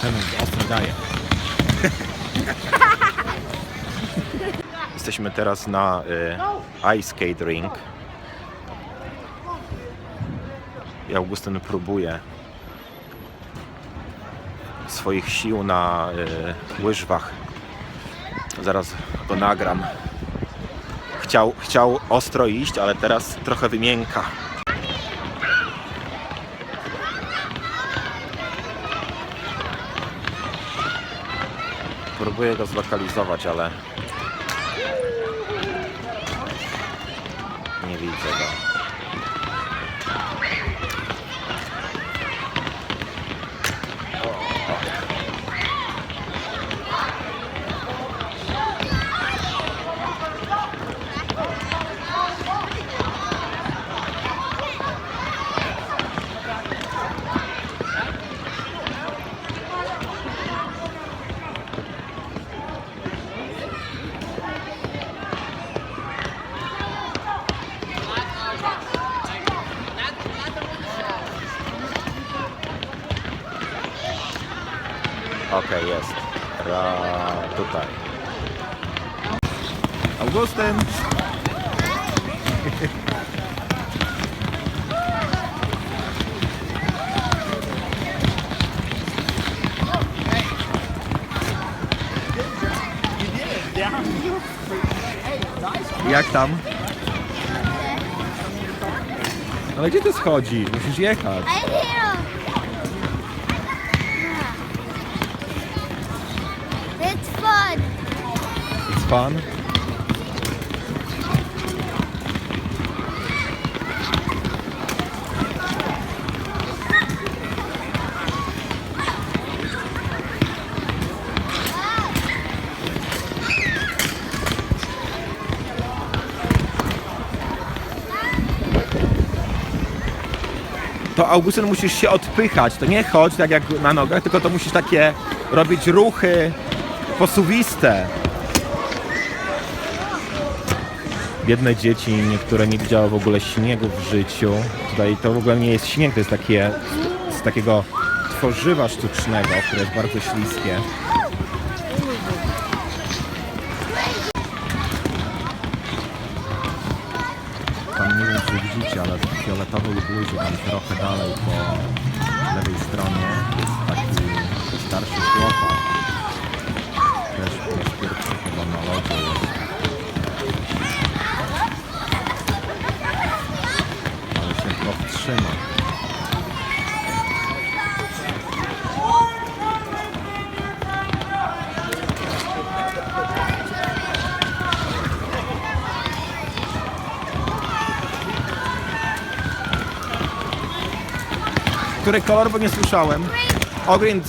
Ostro daje. Jesteśmy teraz na y, ice skate ring. I Augustyn próbuje swoich sił na y, łyżwach. Zaraz go nagram. Chciał, chciał ostro iść, ale teraz trochę wymięka. Próbuję go zlokalizować, ale nie widzę go. Okej, jest. Ra... tutaj. Augustyn! Jak tam? Ale gdzie ty schodzi? Musisz jechać. I'm here. Fun. It's fun. To Augustyn musisz się odpychać. To nie chodź tak jak na nogach, tylko to musisz takie robić ruchy posuwiste. Biedne dzieci, niektóre nie widziały w ogóle śniegu w życiu. Tutaj to w ogóle nie jest śnieg, to jest takie z takiego tworzywa sztucznego, które jest bardzo śliskie. Tam nie wiem czy widzicie, ale w fioletowej bluzie tam trochę dalej po lewej stronie jest taki starszy chłopak. Który kolor, bo nie słyszałem. O green,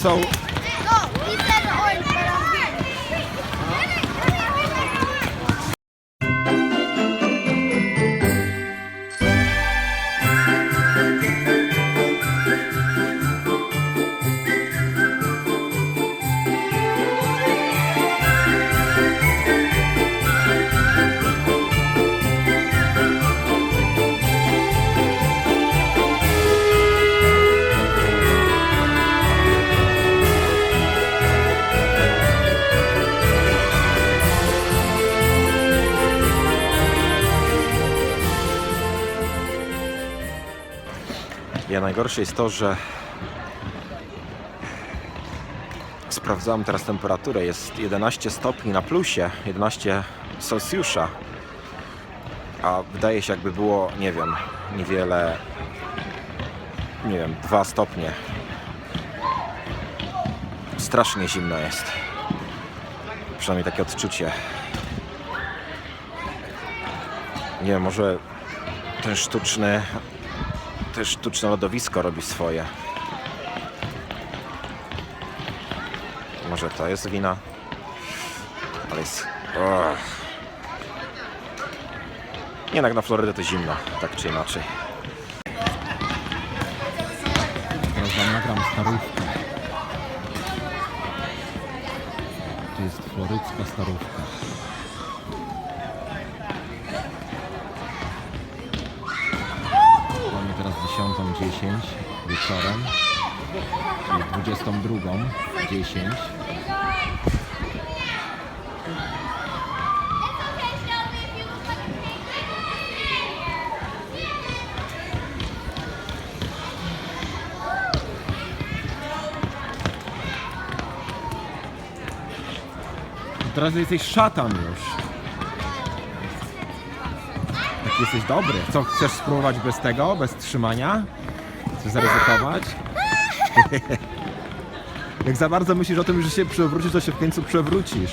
Najgorsze jest to, że sprawdzałem teraz temperaturę. Jest 11 stopni na plusie, 11 Celsjusza. A wydaje się jakby było, nie wiem, niewiele, nie wiem, 2 stopnie. Strasznie zimno jest. Przynajmniej takie odczucie. Nie wiem, może ten sztuczny też sztuczne lodowisko robi swoje. Może to jest wina? Ale jest... Och. Jednak na Florydę to zimno, tak czy inaczej. Wam nagram starówkę. To jest florycka starówka. 10.10 wieczorem. Czyli 22, 10. Teraz jesteś szatan już. Jesteś dobry. Co, chcesz spróbować bez tego, bez trzymania? Chcesz zaryzykować? Jak za bardzo myślisz o tym, że się przewrócisz, to się w końcu przewrócisz.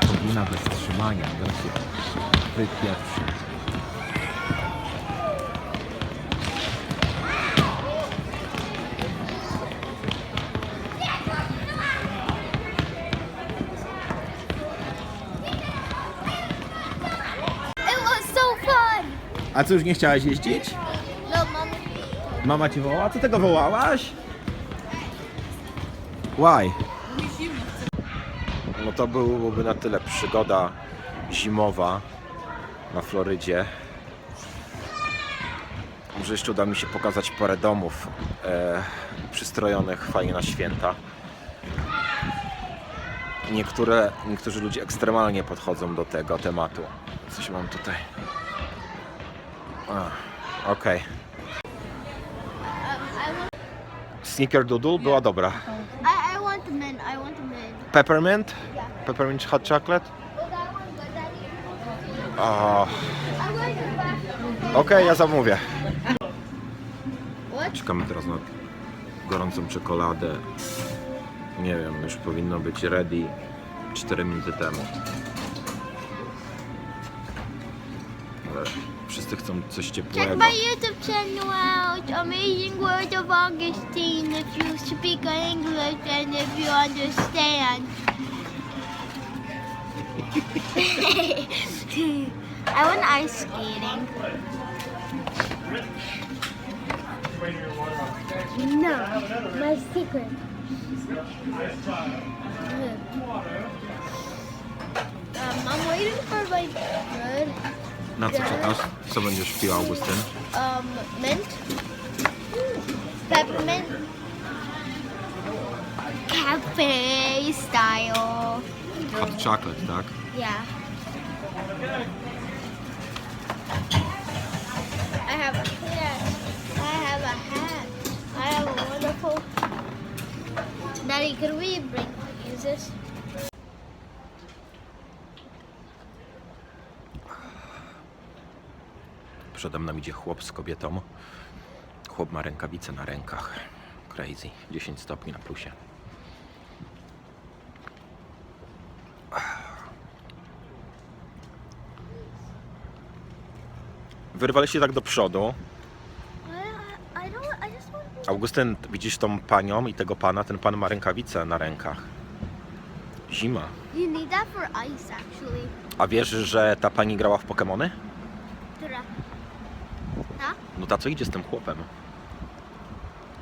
Powinna bez trzymania, zaraz się wypieprzy. A co, już nie chciałaś jeździć? No. Mama cię wołała? Co tego wołałaś? Why? No to byłoby na tyle przygoda zimowa na Florydzie. Może jeszcze uda mi się pokazać parę domów e, przystrojonych fajnie na święta. Niektóre, niektórzy ludzie ekstremalnie podchodzą do tego tematu. Coś mam tutaj. Okej. I want. Snickerdoodle była dobra. I, I want the mint. I want the mint. Peppermint? Peppermint hot chocolate? Oh, that one good, Daddy. O, I want the back. Okej, ja zamówię. What? Czekamy teraz na gorącą czekoladę. Nie wiem, już powinno być ready 4 minuty temu. Ale wszyscy chcą coś Check my YouTube channel out. Amazing Words of Augustine. If you speak English and if you understand. I want ice skating. No, my secret. Um, I'm waiting for my bread. Na co czekasz? Co będziesz piła, Augustyn? um, mint, peppermint, cafe style. Hot chocolate, Doc. Yeah. I have a hat. I have a hat. I have a wonderful. Daddy, could we bring use this? Przede mną idzie chłop z kobietą. Chłop ma rękawice na rękach. Crazy. 10 stopni na plusie. Wyrwaliście tak do przodu. Augustyn, widzisz tą panią i tego pana? Ten pan ma rękawice na rękach. Zima. You need that for ice, actually. A wiesz, że ta pani grała w Pokemony? No ta co idzie z tym chłopem?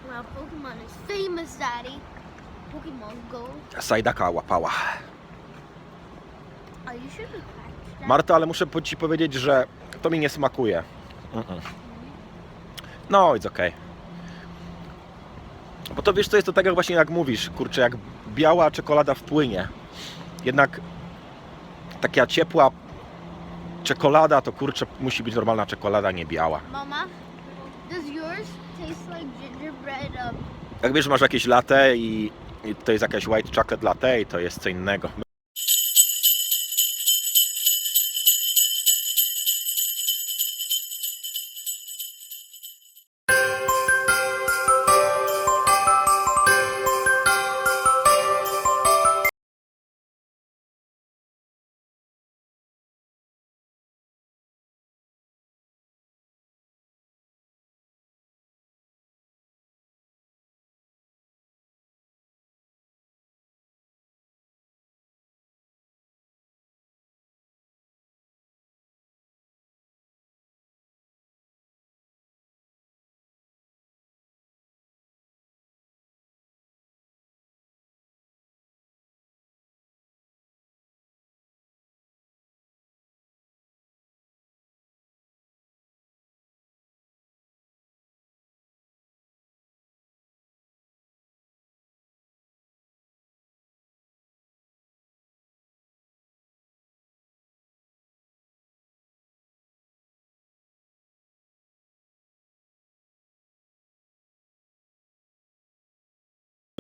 Well, Pokemon is famous, Daddy. Pokemon Go. Sajdaka łapała. Are you that? Marta, ale muszę po- ci powiedzieć, że to mi nie smakuje. Mm-mm. No, it's okej. Bo to wiesz, co jest to tak jak właśnie jak mówisz, kurczę, jak biała czekolada wpłynie. Jednak taka ciepła czekolada to kurczę musi być normalna czekolada, nie biała. Mama, does yours taste like gingerbread? Um, Jak wiesz, masz jakieś latte i, i to jest jakaś white chocolate latte i to jest co innego.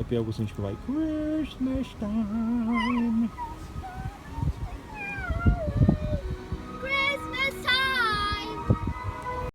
Tem alguns que vai Christmas time.